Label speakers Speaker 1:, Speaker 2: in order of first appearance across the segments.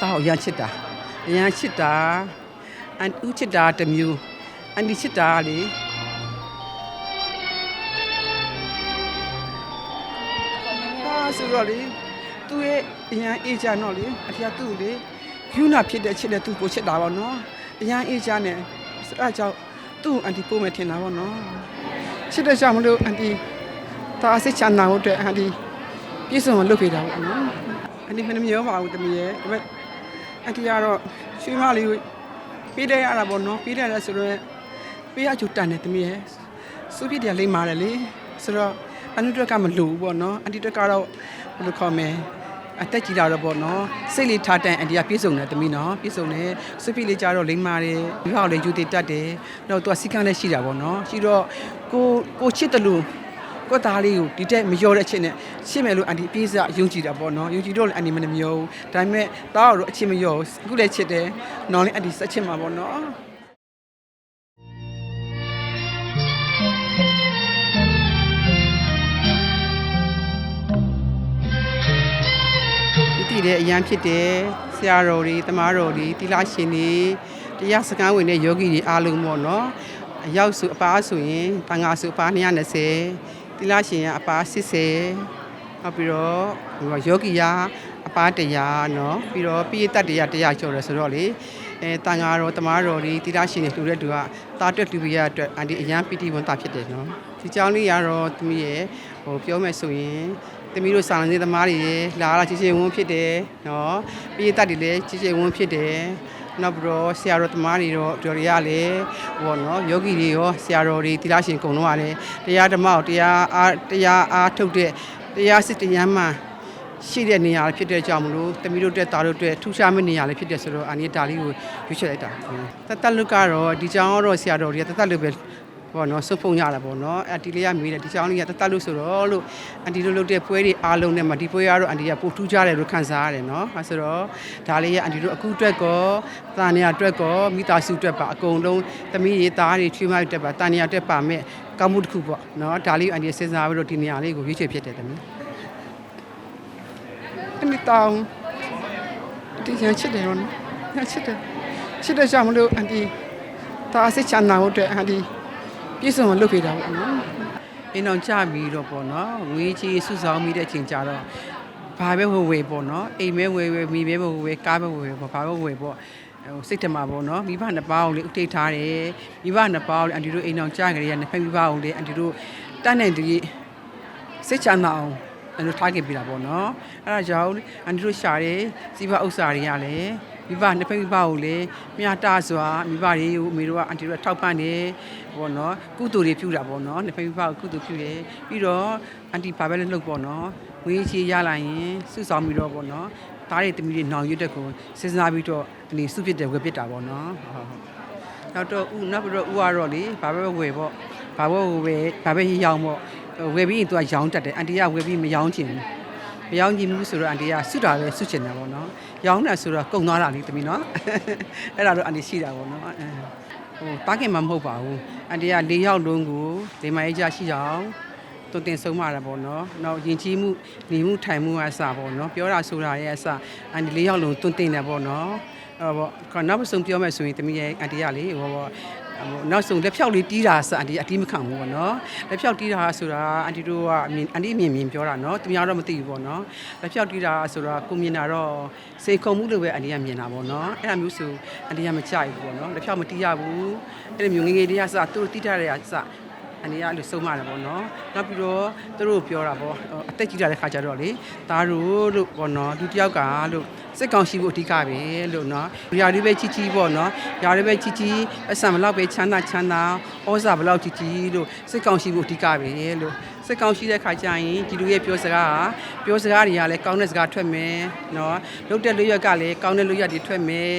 Speaker 1: သားကိုရမ်းချစ်တာရမ်းချစ်တာအန်ဦးချစ်တာတစ်မျိုးအန်ဒီချစ်တာကလေဟာဆိုတော့လေသူ့ရဲ့အရန်အေးချမ်းတော့လေအဖေကသူ့ကိုလေယူနာဖြစ်တဲ့ချစ်တဲ့သူ့ကိုချစ်တာပေါ့နော်အရန်အေးချမ်းတယ်အဲဒါကြောင့်သူ့ကိုအန်တီပို့မယ်ထင်တာပေါ့နော်ချစ်တဲ့ကြောင့်မလို့အန်တီဒါအစစ်ချမ်းသာဖို့အတွက်အန်တီပြည့်စုံအောင်လုပ်ပေးတာပေါ့နော်အန်တီမနှမျောပါဘူးတမီးရဲ့ဒါပေမဲ့ အန်တီကတော့ရွှေမလေးကိုပေးတယ်ရတာပေါ့နော်ပေးတယ်လဲဆိုတော့ပေးရချူတန်တယ်တမီးရဲ့စုပြည့်တယ်လိမ့်မာတယ်လေဆိုတော့အန်တီတို့ကမလို့ဘူးပေါ့နော်အန်တီတို့ကတော့ဘယ်လိုခေါ်မလဲအသက်ကြီးလာတော့ပေါ့နော်စိတ်လေးထားတန်အန်တီကပြေဆုံးတယ်တမီးနော်ပြေဆုံးတယ်စုပြည့်လေးကြတော့လိမ့်မာတယ်ဒီဟောက်လေးယူတည်တတ်တယ်တော့သူကစီကန်းလည်းရှိတာပေါ့နော်ရှိတော့ကိုကိုချစ်တယ်လို့ ကိုယ့်သားလေးကိုဒီတက်မလျော်တဲ့အချင်းနဲ့ရှင်းမယ်လို့အန်တီပြေးစားယုံကြည်တာပေါ့နော်ယုံကြည်တော့လည်းအန်တီမနှမျောဘူးဒါပေမဲ့သားတို့အချင်းမလျော်ဘူးအခုလည်းချစ်တယ်နောင်လည်းအန်တီဆက်ချစ်မှာပေါ့နော်ဒီတည်တဲ့အရန်ဖြစ်တယ်ဆရာတော်တွေတမားတော်တွေတိလရှင်တွေတရားစခန်းဝင်တဲ့ယောဂီတွေအားလုံးပေါ့နော်အရောက်စုအပားဆိုရင်တန်ဃာစုအပား220 တိလရှင်ကအပား80နောက်ပြီးတော့ဟိုယောဂီကအပား100เนาะပြီးတော့ပြည့်တတ်တရား100ကျော်တယ်ဆိုတော့လေအဲတန်ဃာတော်တမားတော်တွေတိလရှင်တွေတူတဲ့သူကတာတွက်တူပြရအတွက်အန်ဒီအရန်ပီတိဝန်တာဖြစ်တယ်เนาะဒီเจ้าလေးရတော့သူမရဲ့ဟိုပြောမယ်ဆိုရင် သမီးတို့စာလင်းသမားတွေလာလာချစ်ချစ်ဝန်းဖြစ်တယ်နော်ပြည်သက်တွေလည်းချစ်ချစ်ဝန်းဖြစ်တယ် နောက်ပြီးတော့ဆရာတော်သမားတွေတော့တော်ရရလေဟောနော်ယောဂီတွေရောဆရာတော်တွေတိလားရှင်ကုံတော့ရတယ်တရားဓမ္မကိုတရားအားတရားအားထုတ်တဲ့တရားစစ်တရားမှရှိတဲ့နေရာဖြစ်တဲ့ကြောင့်မလို့သမီးတို့တက်သားတို့တက်ထူရှားမယ့်နေရာလေးဖြစ်တဲ့ဆိုတော့အနီဒါလေးကိုရွေးချယ်လိုက်တာတတ်တလူကတော့ဒီကြောင်ကတော့ဆရာတော်တွေကတတ်တလူပဲ ပေါ့နော်စုပ်ဖုံရတာပေါ့နော်အတီလေးကမေးတယ်ဒီချောင်းလေးကတတ်တလို့ဆိုတော့လို့အန်တီတို့လုပ်တဲ့ပွဲတွေအားလုံးနဲ့မှဒီပွဲကတော့အန်တီကပိုထူးကြတယ်လို့ခံစားရတယ်နော်အဲဆိုတော့ဒါလေးကအန်တီတို့အခုအတွက်ကောတာနေရအတွက်ကောမိသားစုအတွက်ပါအကုန်လုံးသမီးရေးသားတွေချွေးမအတွက်ပါတာနေရအတွက်ပါမဲ့ကောင်းမှုတစ်ခုပေါ့နော်ဒါလေးကိုအန်တီစဉ်းစားပြီးတော့ဒီနေရာလေးကိုရွေးချယ်ဖြစ်တယ်သမီးအန်တီတောင်းဒီရန်ချစ်တယ်ရောနော်ရန်ချစ်တယ်ချစ်တဲ့ကြောင့်မလို့အန်တီဒါအစစ်ချမ်းသာဖို့အတွက်အန်တီ ပြည့်စုံအောင်လုပ်ပေးတာပေါ့နော်အင်းအောင်ကြပြီးတော့ပေါ့နော်ငွေချေစုဆောင်မိတဲ့အချိန်ကြတော့ဘာပဲဝယ်ဝယ်ပေါ့နော်အိမ်ပဲဝယ်ဝယ်မိပဲဝယ်ဝယ်ကားပဲဝယ်ဝယ်ပေါ့ဘာပဲဝယ်ပေါ့ဟိုစိတ်ထမှာပေါ့နော်မိဘနှစ်ပါးအောင်လေဥထိတ်ထားတယ်မိဘနှစ်ပါးအောင်လေအန်တီတို့အိမ်အောင်ကြကြရနှစ်ဖက်မိဘအောင်လေအန်တီတို့တတ်နိုင်တဲ့စိတ်ချမ်းသာအောင်အန်တို့ထားခဲ့ပြတာပေါ့နော်အဲ့ဒါကြောင့်အန်တီတို့ရှာတယ်စီးပွားဥစ္စာတွေကလည်း မိဘနှစ်ဖက်မိဘကိုလည်းမြတ်တာစွာမိဘတွေကိုအမေတို့ကအန်တီတို့ကထောက်ပံ့တယ်ပေါ့နော်ကုသိုလ်တွေပြုတာပေါ့နော်နှစ်ဖက်မိဘကိုကုသိုလ်ပြုတယ်ပြီးတော့အန်တီဘာပဲလုပ်လုပ်ပေါ့နော်ဝေးချေရလာရင်စုဆောင်ပြီးတော့ပေါ့နော်သားတွေတမီးတွေနောင်ရွတ်တဲ့ကိုစဉ်းစားပြီးတော့အနေစုဖြစ်တယ်ဝယ်ပစ်တာပေါ့နော်ဟုတ်ဟုတ်နောက်တော့ဥနောက်ပြီးတော့ဥကတော့လေဘာပဲဝယ်ပေါ့ဘာပဲဝယ်ဘာပဲရောင်းပေါ့ဝယ်ပြီးရင်သူကရောင်းတတ်တယ်အန်တီကဝယ်ပြီးမရောင်းချင်ဘူး မရောင်းကြည့်ဘူးဆိုတော့အန်တီကစွတာပဲစွချင်တယ်ပေါ့နော်ရောင်းတာဆိုတော့ကုန်သွားတာလေတမီနော်အဲ့ဒါတော့အန်တီရှိတာပေါ့နော်အဲဟိုတားခင်မှမဟုတ်ပါဘူးအန်တီက၄ယောက်လုံးကိုဒီမအေးကြရှိအောင်တုတ်တင်ဆုံးမတာပေါ့နော်နောက်ယဉ်ကျေးမှုနေမှုထိုင်မှုအစပေါ့နော်ပြောတာဆိုတာရဲ့အစအန်တီ၄ယောက်လုံးတွန်းတင်တယ်ပေါ့နော်အဲ့တော့ပေါ့နောက်ဆုံးပြောမယ်ဆိုရင်တမီရဲ့အန်တီကလေဟိုပေါ့ ဟိုနောက်ဆုံးလက်ဖြောက်လေးတီးတာစအန်တီအတီးမခံဘူးပေါ့နော်လက်ဖြောက်တီးတာဆိုတာအန်တီတို့ကအမြင်အန်တီမြင်မြင်ပြောတာနော်သူများတော့မသိဘူးပေါ့နော်လက်ဖြောက်တီးတာဆိုတာကိုမြင်တာတော့စိတ်ခုံမှုလို့ပဲအန်တီကမြင်တာပေါ့နော်အဲ့ဒါမျိုးဆိုအန်တီကမကြိုက်ဘူးပေါ့နော်လက်ဖြောက်မတီးရဘူးအဲ့လိုမျိုးငယ်ငယ်လေးကစသူတို့တီးထားတဲ့ကစ အနေကအဲ့လိုဆုံးမတယ်ပေါ့နော်နောက်ပြီးတော့သူတို့ပြောတာပေါ့အသက်ကြီးလာတဲ့ခါကျတော့လေသားတို့လို့ပေါ့နော်သူတယောက်ကလို့စိတ်ကောင်းရှိဖို့အဓိကပဲလို့နော်ຢာတွေပဲကြီးကြီးပေါ့နော်ຢာတွေပဲကြီးကြီးအဆံဘလောက်ပဲချမ်းသာချမ်းသာဩဇာဘလောက်ကြီးကြီးလို့စိတ်ကောင်းရှိဖို့အဓိကပဲလို့ စိတ်ကောင်းရှိတဲ့ခါကျရင်ဒီလူရဲ့ပြောစကားကပြောစကားတွေကလည်းကောင်းတဲ့စကားထွက်မယ်နော်လုပ်တဲ့လူရွက်ကလည်းကောင်းတဲ့လူရွက်တွေထွက်မယ်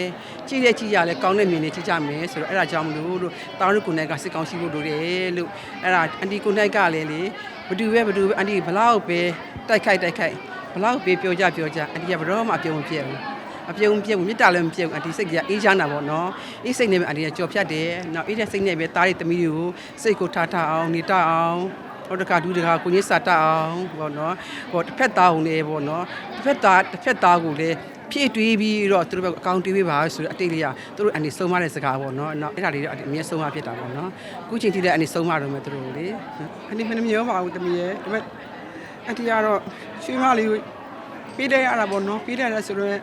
Speaker 1: ကြည့်တဲ့ကြည့်ရလည်းကောင်းတဲ့မြင်တွေကြည့်ကြမယ်ဆိုတော့အဲ့ဒါကြောင့်မလို့လို့တာတို့ကိုယ်နဲ့ကစိတ်ကောင်းရှိဖို့လိုတယ်လို့အဲ့ဒါအန်တီကိုယ်နဲ့ကလည်းလေဘသူပဲဘသူပဲအန်တီဘလောက်ပဲတိုက်ခိုက်တိုက်ခိုက်ဘလောက်ပဲပြောကြပြောကြအန်တီကဘယ်တော့မှအပြုံးမပြည့်ဘူးအပြုံးမပြည့်ဘူးမေတ္တာလည်းမပြည့်ဘူးအန်တီစိတ်ကအေးချမ်းတာပေါ့နော်အေးစိတ်နဲ့ပဲအန်တီကကြော်ဖြတ်တယ်နောက်အေးတဲ့စိတ်နဲ့ပဲတားတဲ့သမီးတွေကိုစိတ်ကိုထားထားအောင်နေတတ်အောင် ဟောတကဒူးတကကိုကြီးစာတတ်အောင်ပေါ့နော်ဟောတစ်ဖက်သားအောင်လေပေါ့နော်တစ်ဖက်သားတစ်ဖက်သားကိုလေဖြည့်တွေးပြီးတော့သူတို့ဘက်အကောင့်တွေးပေးပါဆိုတော့အတိတ်လေးကသူတို့အနေဆုံးမတဲ့စကားပေါ့နော်နောက်အဲ့ဒါလေးတော့အမြဲဆုံးမဖြစ်တာပေါ့နော်အခုချိန်ထိလည်းအနေဆုံးမတော့မယ်သူတို့လေအနေမနှမျောပါဘူးတမီးရဲ့ဒါပေမဲ့အတီကတော့ရွှေမလေးကိုပေးတယ်ရတာပေါ့နော်ပေးတယ်လဲဆိုတော့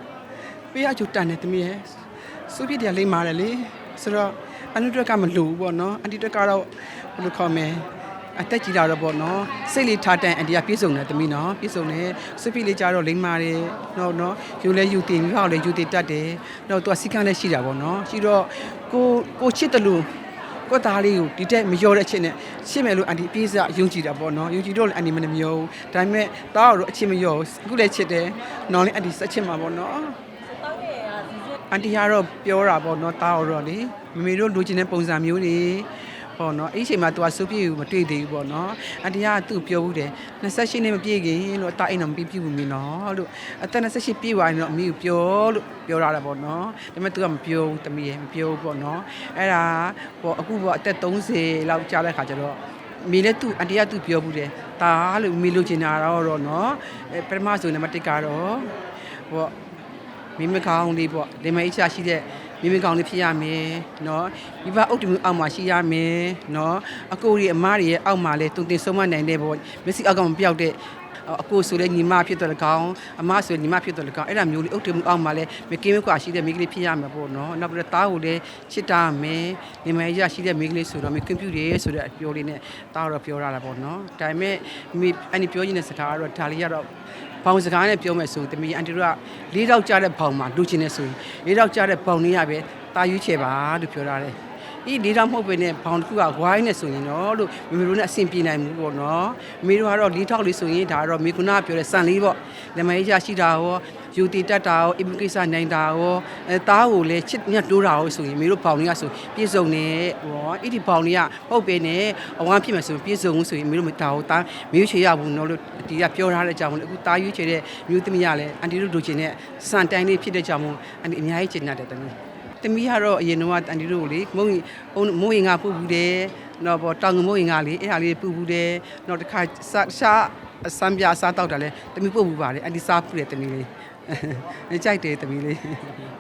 Speaker 1: ပေးရချူတန်တယ်တမီးရဲ့စုပြည့်တယ်လိမ့်ပါတယ်လေဆိုတော့အနုတက်ကမလို့ဘူးပေါ့နော်အန်တီတက်ကတော့ဘယ်လိုခေါ်မလဲ အသက်ကြီးလာတော့ပေါ့နော်စိတ်လေးထားတန်အန်တီကပြေဆုံးတယ်တမီးနော်ပြေဆုံးတယ်စွပိလေးကြတော့လိမ့်မာတယ်နော်နော်ယူလဲယူတင်ပြီးဟောက်လဲယူတင်တတ်တယ်တော့သူကစီကန်းလည်းရှိတာပေါ့နော်ရှိတော့ကိုကိုချစ်တယ်လို့ကိုသားလေးကိုဒီတက်မရောတဲ့အချင်းနဲ့ရှင်းမယ်လို့အန်တီပြေးစားယုံကြည်တာပေါ့နော်ယုံကြည်တော့လည်းအန်တီမနှမျောဘူးဒါပေမဲ့တားတော့အချင်းမရောဘူးအခုလည်းချစ်တယ်နောင်လည်းအန်တီဆက်ချစ်မှာပေါ့နော်အန်တီကတော့ပြောတာပေါ့နော်တားတော့လေမမေတို့လိုချင်တဲ့ပုံစံမျိုးတွေ ပေါ့နော်အဲ့ဒီအချိန်မှာ तू ကစုပြေကိုမတွေ့သေးဘူးပေါ့နော်အန်တီကသူ့ပြောဘူးတယ်28နှစ်မပြည့်ခင်လို့အတားအိမ်တော့မပြည့်ပြည့်ဘူးမင်းနော်လို့အသက်28ပြည့်သွားရင်တော့အမေကိုပြောလို့ပြောရတာပေါ့နော်ဒါပေမဲ့ तू ကမပြောဘူးတမီးရဲ့မပြောဘူးပေါ့နော်အဲ့ဒါပေါ့အခုပေါ့အသက်30လောက်ကြာတဲ့ခါကျတော့မိလည်းသူ့အန်တီကသူ့ပြောဘူးတယ်ဒါလို့မိလို့ချင်တာတော့နော်အဲပထမဆိုနံပါတ်1ကတော့ပေါ့မိမကောင်းလေးပေါ့ဒီမအိချာရှိတဲ့ မိမိကောင်းလေးဖြစ်ရမယ်နော်မိဘအုပ်တမှုအောက်မှာရှိရမယ်နော်အကိုတွေအမတွေရဲ့အောက်မှာလည်းတုန်တင်ဆုံးမနိုင်တဲ့ပေါ့မျက်စိအောက်ကမပြောက်တဲ့အကိုဆိုလည်းညီမဖြစ်တော်လကောင်းအမဆိုလည်းညီမဖြစ်တော်လကောင်းအဲ့ဒါမျိုးလေးအုပ်တမှုအောက်မှာလည်းမကင်းမကွာရှိတဲ့မိကလေးဖြစ်ရမှာပေါ့နော်နောက်ပြီးတော့တားကိုလည်းချစ်တာမယ်ညီမရရှိတဲ့မိကလေးဆိုတော့မကွန်ပျူတာဆိုတဲ့အပြောလေးနဲ့တားတော့ပြောရတာပေါ့နော်ဒါပေမဲ့မိအဲ့ဒီပြောရင်းတဲ့စကားကတော့ဒါလေးကတော့ ဘောင်စကားနဲ့ပြောမယ်ဆိုတမီအန်တီတို့ကလေးတော့ကြားတဲ့ဘောင်မှာလူချင်းနေဆိုရင်လေးတော့ကြားတဲ့ဘောင်လေးရပဲတာယူချေပါလို့ပြောထားတယ်။ ဒီလေးတော့မဟုတ်ပဲနဲ့ဘောင်တစ်ခုကဝိုင်းနေဆိုရင်တော့လို့မမေတို့နဲ့အဆင်ပြေနိုင်မှုပေါ့နော်။မေတို့ကတော့လေးထောက်လေးဆိုရင်ဒါကတော့မေကုနာပြောတဲ့စံလေးပေါ့။လက်မကြီးရရှိတာရောယူတီတက်တာရောအင်မကိစ္စနိုင်တာရောအဲသားကိုလည်းချစ်ညက်တိုးတာရောဆိုရင်မေတို့ဘောင်လေးကဆိုပြေစုံနေဟောအဲ့ဒီဘောင်လေးကဟုတ်ပဲနဲ့အဝမ်းဖြစ်မယ်ဆိုရင်ပြေစုံဆိုရင်မေတို့မတာဘူးတာမေတို့ချေရဘူးနော်လို့ဒီကပြောထားတဲ့အကြောင်းလည်းအခုတာယူချေတဲ့မျိုးသမီးရလည်းအန်တီတို့တို့ချင်တဲ့စံတိုင်းလေးဖြစ်တဲ့ကြောင့်မို့အန်တီအများကြီးချင်တတ်တယ်တမီး တမီးကတော့အရင်တော့အန်တီတို့ကိုလေမုံရင်မိုးရင်ကပူဘူးတယ်တော့ပေါ့တောင်ငမိုးရင်ကလေအဲ့ဟာလေးပူဘူးတယ်တော့တစ်ခါရှာအစမ်းပြစားတောက်တာလဲတမီးပုတ်ဘူးပါလေအန်တီစားပူတယ်တမီးလေးကြိုက်တယ်တမီးလေး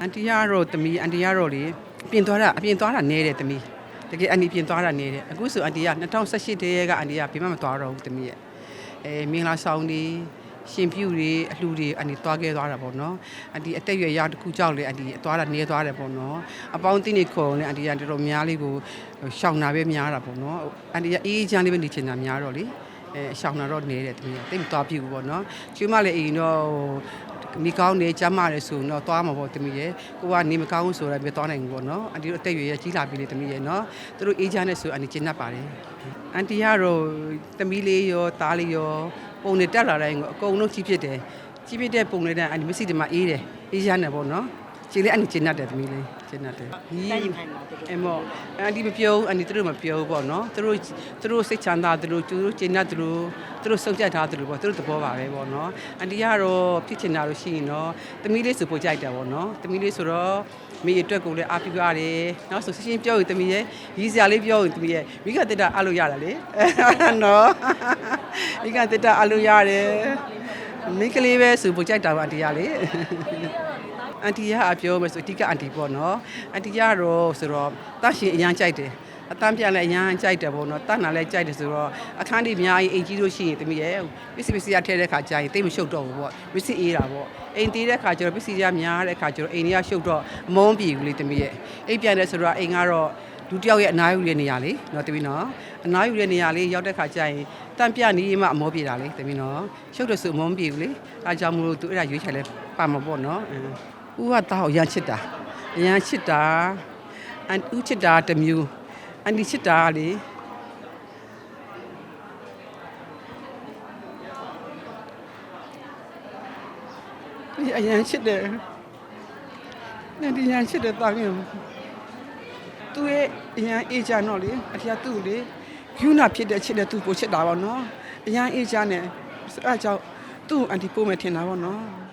Speaker 1: အန်တီကတော့တမီးအန်တီကတော့လေပြင်သွားတာအပြင်သွားတာနဲတယ်တမီးတကယ်အန်တီပြင်သွားတာနဲတယ်အခုဆိုအန်တီက2018တည်းကအန်တီကပြင်မမသွားတော့ဘူးတမီးရဲ့အဲမင်္ဂလာဆောင်ဒီ ရှင်ပြူတွေအလှူတွေအန်တီသွားခဲ့သွားတာပေါ့နော်အန်တီအတက်ရွယ်ရတစ်ခုကြောက်လေအန်တီသွားတာနေသွားတယ်ပေါ့နော်အပေါင်းအသင်းတွေခေါ်နေအန်တီကတော်တော်များလေးကိုရှောင်တာပဲများတာပေါ့နော်အန်တီကအေးအေးချမ်းလေးပဲနေချင်တာများတော့လေအဲရှောင်တာတော့နေတယ်တမီးတိတ်မသွားပြဘူးပေါ့နော်ကျွေးမလည်းအိမ်တော့နေကောင်းနေကြမ်းမာတယ်ဆိုတော့သွားမှာပေါ့တမီးရဲ့ကိုကနေမကောင်းဘူးဆိုတော့ပြသွားနိုင်ဘူးပေါ့နော်အန်တီတို့အတက်ရွယ်ရကြီးလာပြီလေတမီးရဲ့နော်သူတို့အေးချမ်းနေဆိုအန်တီကျဉ်တ်ပါတယ်အန်တီကတော့တမီးလေးရောသားလေးရော ပုံနဲ့တက်လာတိုင်းကိုအကုန်လုံးကြီးဖြစ်တယ်ကြီးဖြစ်တဲ့ပုံတွေတဲ့အန်ဒီမစီတမအေးတယ်အေးရနေပေါ့နော်ခြေလေးအန်ဒီကျင်းတတ်တယ်သမီးလေးကျင်းတတ်တယ်ဒီအမောအန်ဒီမပြောဘူးအန်ဒီသူတို့မပြောဘူးပေါ့နော်သူတို့သူတို့စိတ်ချမ်းသာသူတို့သူတို့ကျင်းတတ်သူတို့သူတို့စုံချက်ထားသူတို့ပေါ့သူတို့သဘောပါပဲပေါ့နော်အန်ဒီကတော့ဖြစ်ချင်တာလို့ရှိရင်တော့သမီးလေးဆိုပို့ကြိုက်တယ်ပေါ့နော်သမီးလေးဆိုတော့ မိအတွက်ကိုလည်းအားပြရတယ်။နောက်ဆိုရှင်းပြောရင်တမီးရဲ့ရီးစရာလေးပြောရင်တမီးရဲ့မိကတက်တာအားလို့ရတာလေ။နော်။မိကတက်တာအားလို့ရတယ်။မိကလေးပဲဆိုပို့ကြိုက်တာပါအန်တီကလေ။အန်တီကအပြောမယ်ဆိုအတိကအန်တီပေါ့နော်။အန်တီကတော့ဆိုတော့တတ်ရှင်အရန်ကြိုက်တယ်။ အတန်းပြန်လည်းအရန်ကြိုက်တယ်ပေါ့နော်။တတ်နာလည်းကြိုက်တယ်ဆိုတော့အခန်းဒီအများကြီးအိမ်ကြီးလို့ရှိရင်တမီးရဲ့ပစ္စည်းပစ္စည်းရထည့်တဲ့ခါကျရင်တိတ်မရှုပ်တော့ဘူးပေါ့။ပစ္စည်းအေးတာပေါ့။အိမ်သေးတဲ့ခါကျတော့ပစ္စည်းရများတဲ့ခါကျတော့အိမ်တွေကရှုပ်တော့အမုန်းပြေဘူးလေတမီးရဲ့အိမ်ပြန်တယ်ဆိုတော့အိမ်ကတော့လူတစ်ယောက်ရဲ့အနားယူတဲ့နေရာလေနော်တမီးနော်အနားယူတဲ့နေရာလေးရောက်တဲ့ခါကျရင်တန့်ပြနေမှအမောပြေတာလေတမီးနော်ရှုပ်တယ်ဆိုအမုန်းပြေဘူးလေအဲကြောင့်မလို့သူအဲ့ဒါရွေးချယ်လဲပါမှာပေါ့နော်ဦးကတောက်ရမ်းချစ်တာအရန်ချစ်တာအန်ဦးချစ်တာတစ်မျိုးအ န်ဒီချစ်တာလေအရန်ချစ်တယ်။နဲ့ဒီရန်ချစ်တယ်တာမျိုး။သူရဲ့အရန်အေးချတော့လေအထက်သူ့လေဂယူနာဖြစ်တဲ့ချစ်တဲ့သူ့ကိုချစ်တာပေါ့နော်။အရန်အေးချနဲ့အဲအကြောင့်သူ့အန်တီပို့မယ်ထင်တာပေါ့နော်။